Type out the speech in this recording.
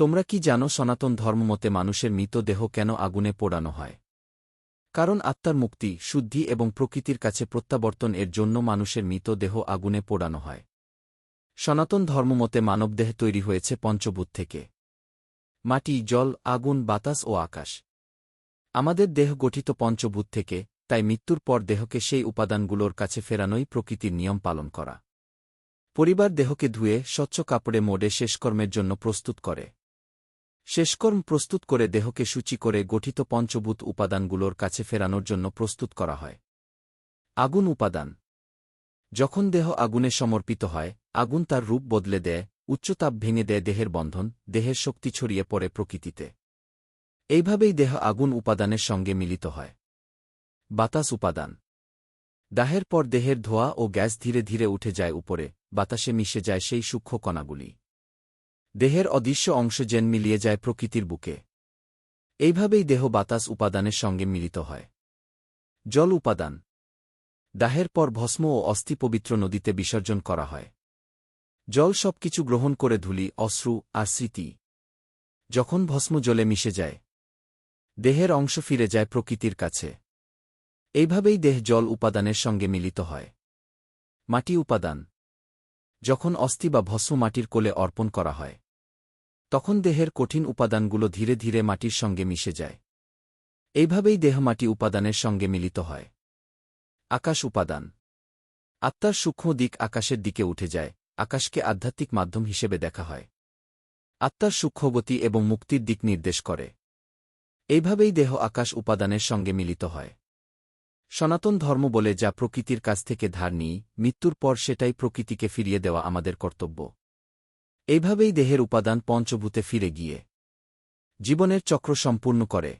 তোমরা কি জানো সনাতন ধর্মমতে মানুষের মৃতদেহ কেন আগুনে পোড়ানো হয়? কারণ আত্মার মুক্তি, শুদ্ধি এবং প্রকৃতির কাছে প্রত্যাবর্তন এর জন্য মানুষের মৃতদেহ আগুনে পোড়ানো হয়। সনাতন ধর্মমতে মানবদেহ তৈরি হয়েছে পঞ্চভূত থেকে। মাটি, জল, আগুন, বাতাস ও আকাশ। আমাদের দেহ গঠিত পঞ্চভূত থেকে, তাই মৃত্যুর পর দেহকে সেই উপাদানগুলোর কাছে ফেরানোই প্রকৃতির নিয়ম পালন করা। পরিবার দেহকে ধুয়ে, স্বচ্ছ কাপড়ে মোড়ে শেষকর্মের জন্য প্রস্তুত করে। শেষকর্ম প্রস্তুত করে দেহকে সূচি করে গঠিত পঞ্চভূত উপাদানগুলোর কাছে ফেরানোর জন্য প্রস্তুত করা হয়। আগুন উপাদান। যখন দেহ আগুনে সমর্পিত হয়, আগুন তার রূপ বদলে দেয়, উচ্চতাপ ভেঙে দেয় দেহের বন্ধন, দেহের শক্তি ছড়িয়ে পড়ে প্রকৃতিতে। এইভাবেই দেহ আগুন উপাদানের সঙ্গে মিলিত হয়। বাতাস উপাদান। দাহের পর দেহের ধোয়া ও গ্যাস ধীরে ধীরে উঠে যায় উপরে, বাতাসে মিশে যায় সেই সূক্ষ্ম কণাগুলি। দেহের অদৃশ্য অংশ যেন মিলিয়ে যায় প্রকৃতির বুকে। এইভাবেই দেহ বাতাস উপাদানের সঙ্গে মিলিত হয়। জল উপাদান। দাহের পর ভস্ম ও অস্থি পবিত্র নদীতে বিসর্জন করা হয়। জল সবকিছু গ্রহণ করে ধুলি, অশ্রু আর স্মৃতি। যখন ভস্ম জলে মিশে যায়, দেহের অংশ ফিরে যায় প্রকৃতির কাছে। এইভাবেই দেহ জল উপাদানের সঙ্গে মিলিত হয়। মাটি উপাদান। যখন অস্থি বা ভস্ম মাটির কোলে অর্পণ করা হয়, তখন দেহের কঠিন উপাদানগুলো ধীরে ধীরে মাটির সঙ্গে মিশে যায়। এইভাবেই দেহ মাটি উপাদানের সঙ্গে মিলিত হয়। আকাশ উপাদান। আত্মার সূক্ষ্ম দিক আকাশের দিকে উঠে যায়, আকাশকে আধ্যাত্মিক মাধ্যম হিসেবে দেখা হয়। আত্মার সূক্ষ্মগতি এবং মুক্তির দিক নির্দেশ করে। এইভাবেই দেহ আকাশ উপাদানের সঙ্গে মিলিত হয়। সনাতন ধর্ম বলে যা প্রকৃতির কাছ থেকে ধার নিই, মৃত্যুর পর সেটাই প্রকৃতিকে ফিরিয়ে দেওয়া আমাদের কর্তব্য। এইভাবেই দেহের উপাদান পঞ্চভূতে ফিরে গিয়ে জীবনের চক্র সম্পূর্ণ করে।